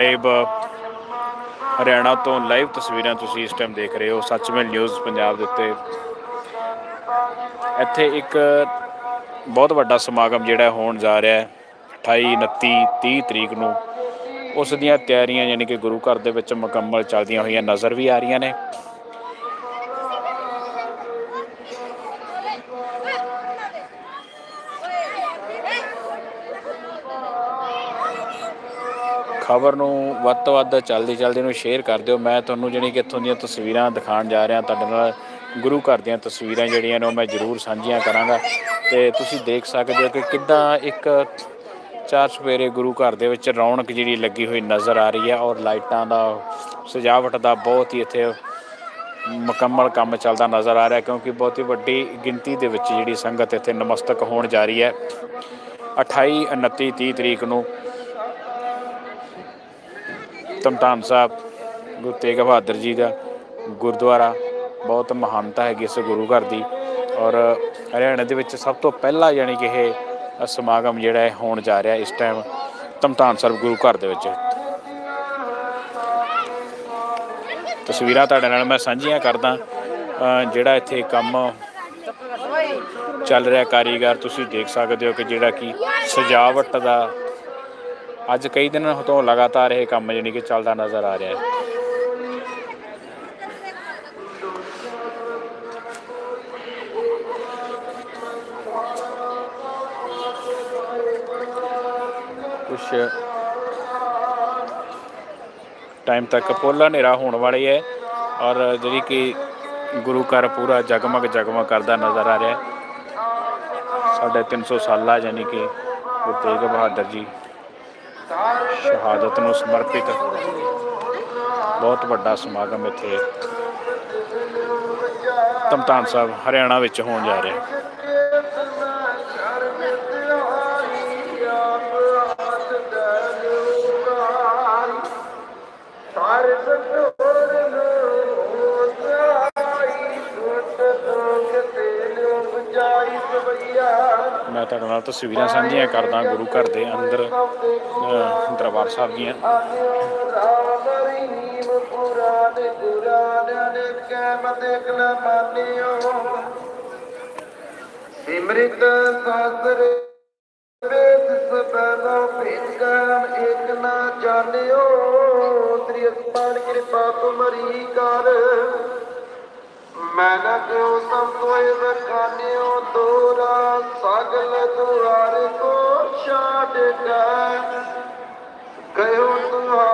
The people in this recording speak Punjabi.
ਲਾਈਵ ਹਰਿਆਣਾ ਤੋਂ ਲਾਈਵ ਤਸਵੀਰਾਂ ਤੁਸੀਂ ਇਸ ਟਾਈਮ ਦੇਖ ਰਹੇ ਹੋ ਸੱਚਮੇਲ ਨਿਊਜ਼ ਪੰਜਾਬ ਦੇ ਉੱਤੇ। ਇੱਥੇ ਇੱਕ ਬਹੁਤ ਵੱਡਾ ਸਮਾਗਮ ਜਿਹੜਾ ਹੋਣ ਜਾ ਰਿਹਾ ਹੈ 28 29 30 ਤਰੀਕ ਨੂੰ। ਉਸ ਦੀਆਂ ਤਿਆਰੀਆਂ ਯਾਨੀ ਕਿ ਗੁਰੂ ਘਰ ਦੇ ਵਿੱਚ ਮੁਕੰਮਲ ਚੱਲਦੀਆਂ ਹੋਈਆਂ ਨਜ਼ਰ ਵੀ ਆ ਰਹੀਆਂ ਨੇ। ਖਬਰ ਨੂੰ ਵੱਧ ਤੋਂ ਵੱਧ ਜਲਦੀ ਚਲਦੀ ਨੂੰ ਸ਼ੇਅਰ ਕਰ ਦਿਓ। ਮੈਂ ਤੁਹਾਨੂੰ ਜਿਹੜੀ ਕਿ ਇੱਥੋਂ ਦੀਆਂ ਤਸਵੀਰਾਂ ਦਿਖਾਉਣ ਜਾ ਰਿਹਾ, ਤੁਹਾਡੇ ਨਾਲ ਗੁਰੂ ਘਰ ਦੀਆਂ ਤਸਵੀਰਾਂ ਜਿਹੜੀਆਂ ਨੇ ਉਹ ਮੈਂ ਜ਼ਰੂਰ ਸਾਂਝੀਆਂ ਕਰਾਂਗਾ। ਤੇ ਤੁਸੀਂ ਦੇਖ ਸਕਦੇ ਹੋ ਕਿ ਕਿੱਦਾਂ ਇੱਕ ਚਾਰ ਸਵੇਰੇ ਗੁਰੂ ਘਰ ਦੇ ਵਿੱਚ ਰੌਣਕ ਜਿਹੜੀ ਲੱਗੀ ਹੋਈ ਨਜ਼ਰ ਆ ਰਹੀ ਹੈ ਔਰ ਲਾਈਟਾਂ ਦਾ ਸਜਾਵਟ ਦਾ ਬਹੁਤ ਹੀ ਇੱਥੇ ਮੁਕੰਮਲ ਕੰਮ ਚੱਲਦਾ ਨਜ਼ਰ ਆ ਰਿਹਾ ਕਿਉਂਕਿ ਬਹੁਤ ਹੀ ਵੱਡੀ ਗਿਣਤੀ ਦੇ ਵਿੱਚ ਜਿਹੜੀ ਸੰਗਤ ਇੱਥੇ ਨਮਸਤਕ ਹੋਣ ਜਾ ਰਹੀ ਹੈ। 28 29 30 ਤਰੀਕ ਨੂੰ ਧਮਤਾਨ ਸਾਹਿਬ, ਗੁਰੂ ਤੇਗ ਬਹਾਦਰ ਜੀ ਦਾ ਗੁਰਦੁਆਰਾ ਬਹੁਤ ਮਹਾਨਤਾ ਹੈਗੀ ਇਸ ਗੁਰੂ ਘਰ ਦੀ ਔਰ ਹਰਿਆਣਾ ਦੇ ਵਿੱਚ ਸਭ ਤੋਂ ਪਹਿਲਾ ਯਾਨੀ ਕਿ ਇਹ ਸਮਾਗਮ ਜਿਹੜਾ ਹੈ ਹੋਣ ਜਾ ਰਿਹਾ ਇਸ ਟਾਈਮ ਧਮਤਾਨ ਸਾਹਿਬ ਗੁਰੂ ਘਰ ਦੇ ਵਿੱਚ। ਤਸਵੀਰਾਂ ਤੁਹਾਡੇ ਨਾਲ ਮੈਂ ਸਾਂਝੀਆਂ ਕਰਦਾ ਜਿਹੜਾ ਇੱਥੇ ਕੰਮ ਚੱਲ ਰਿਹਾ ਕਾਰੀਗਰ, ਤੁਸੀਂ ਦੇਖ ਸਕਦੇ ਹੋ ਕਿ ਜਿਹੜਾ ਕਿ ਸਜਾਵਟ ਦਾ ਅੱਜ ਕਈ ਦਿਨਾਂ ਤੋਂ ਲਗਾਤਾਰ ਇਹ ਕੰਮ ਜਾਨੀ ਕਿ ਚੱਲਦਾ ਨਜ਼ਰ ਆ ਰਿਹਾ ਹੈ। ਕੁਛ ਟਾਈਮ ਤੱਕ ਪੋਲਾ ਹਨੇਰਾ ਹੋਣ ਵਾਲੀ ਹੈ ਔਰ ਜਿਹੜੀ ਕਿ ਗੁਰੂ ਘਰ ਪੂਰਾ ਜਗਮਗ ਜਗਮਗ ਕਰਦਾ ਨਜ਼ਰ ਆ ਰਿਹਾ ਹੈ। ਸਾਢੇ 300 ਸਾਲਾ ਯਾਨੀ ਕਿ ਗੁਰੂ ਤੇਗ ਬਹਾਦਰ ਜੀ ਸ਼ਹਾਦਤ ਨੂੰ ਸਮਰਪਿਤ ਬਹੁਤ ਵੱਡਾ ਸਮਾਗਮ ਇੱਥੇ ਧਮਤਾਨ ਸਾਹਿਬ ਹਰਿਆਣਾ ਵਿੱਚ ਹੋਣ ਜਾ ਰਿਹਾ ਹੈ। ਸਾਰੇ ਸੰਤੋਰ ਮੈਂ ਤੁਹਾਡੇ ਨਾਲ ਤਸਵੀਰਾਂ ਸਾਂਝੀਆਂ ਕਰਦਾ, ਗੁਰੂ ਘਰ ਦੇ ਅੰਦਰ ਦਰਬਾਰ ਸਾਹਿਬ ਦੀਆਂ। ਸਿਮਰਿਤ ਸਾਸਰ ਵੇਦ ਸਬਨੋ ਭੇਜਨ ਇਕ ਨਾ ਜਾਣਿਓ। ਤ੍ਰੀ ਕਿਰਪਾ ਤੁਮਰੀ ਕਰ। ਕੋਈ ਸਭ ਤੋਏ ਵਖਾਨਿਓ ਤੋਰਾ ਸਗਲ ਦੁਆਰ ਕੋ ਛਾੜ ਕੇ। ਗਇਓ ਤੁਹਾ